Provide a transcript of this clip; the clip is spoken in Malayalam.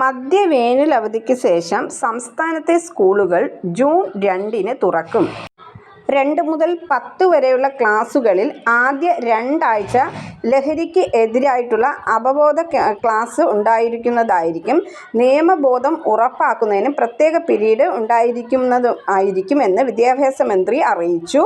മധ്യവേനൽ അവധിക്ക് ശേഷം സംസ്ഥാനത്തെ സ്കൂളുകൾ ജൂൺ രണ്ടിന് തുറക്കും. രണ്ട് മുതൽ പത്ത് വരെയുള്ള ക്ലാസ്സുകളിൽ ആദ്യ രണ്ടാഴ്ച ലഹരിക്ക് എതിരായിട്ടുള്ള അവബോധ ക്ലാസ് ഉണ്ടായിരിക്കുന്നതായിരിക്കും. നിയമബോധം ഉറപ്പാക്കുന്നതിന് പ്രത്യേക പിരീഡ് ഉണ്ടായിരിക്കുന്നതുമായിരിക്കും എന്ന് വിദ്യാഭ്യാസ മന്ത്രി അറിയിച്ചു.